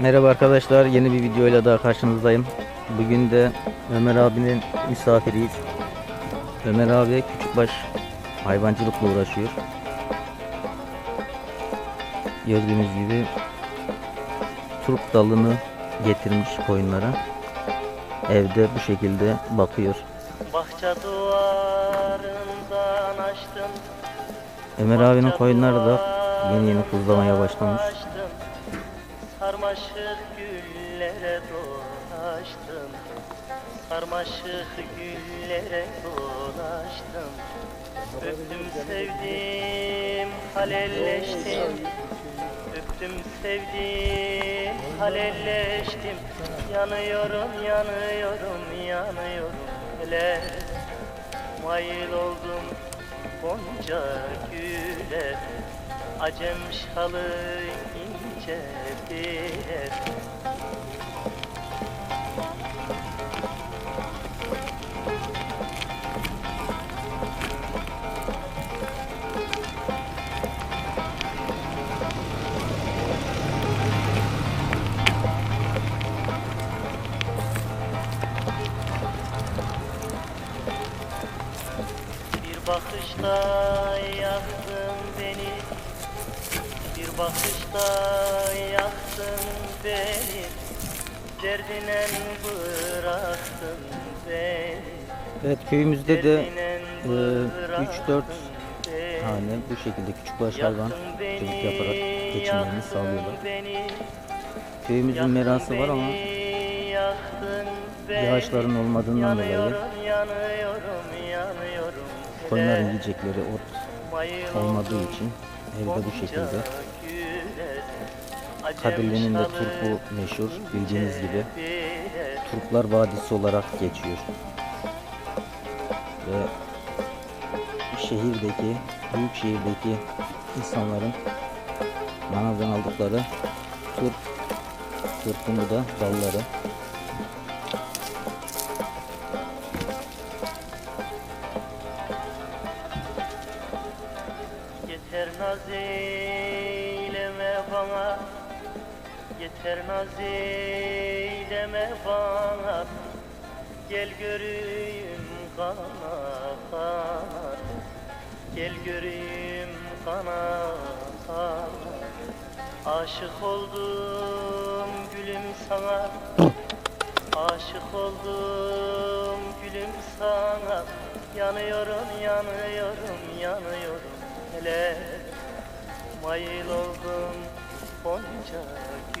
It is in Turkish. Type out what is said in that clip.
Merhaba arkadaşlar, yeni bir videoyla daha karşınızdayım. Bugün de Ömer abinin misafiriyiz. Ömer abi küçükbaş hayvancılıkla uğraşıyor. Gördüğünüz gibi turp dalını getirmiş koyunlara. Evde bu şekilde bakıyor. Bahçe duvarından açtım Ömer abinin koyunları da yeni yeni tuzlamaya başlamış. Sarmaşık güllere dolaştım. Sarmaşık güllere dolaştım. Öptüm sevdim halelleştim. Öptüm sevdim halelleştim. Yanıyorum yanıyorum yanıyorum. Hele Mayıl oldum gonca güle. Acem şalı Bir bakışta yaktın Bir bakışta yaktın beni Derdine bıraktın beni Evet köyümüzde de Derdine 3-4 bıraktın beni. tane bu şekilde küçükbaş hayvan Yaktın beni, çocuk yaparak geçimlerini sağlıyorlar. Köyümüzün merası var ama yağışların olmadığından dolayı koyunların yiyecekleri ot olmadığı için evde bu şekilde. Kadirli'nin de turpu meşhur bildiğiniz gibi. birer. Turplar Vadisi olarak geçiyor. Ve şehirdeki, büyük şehirdeki insanların manavdan aldıkları turp, turpunu da dalları. Yeter naz eyleme bana Yeter naz eyleme bana. Gel göreyim kana kana. Gel göreyim kana kana. Aşık oldum gülüm sana. Aşık oldum gülüm sana. Yanıyorum yanıyorum yanıyorum. Hele. Mayıl oldum Gonca gül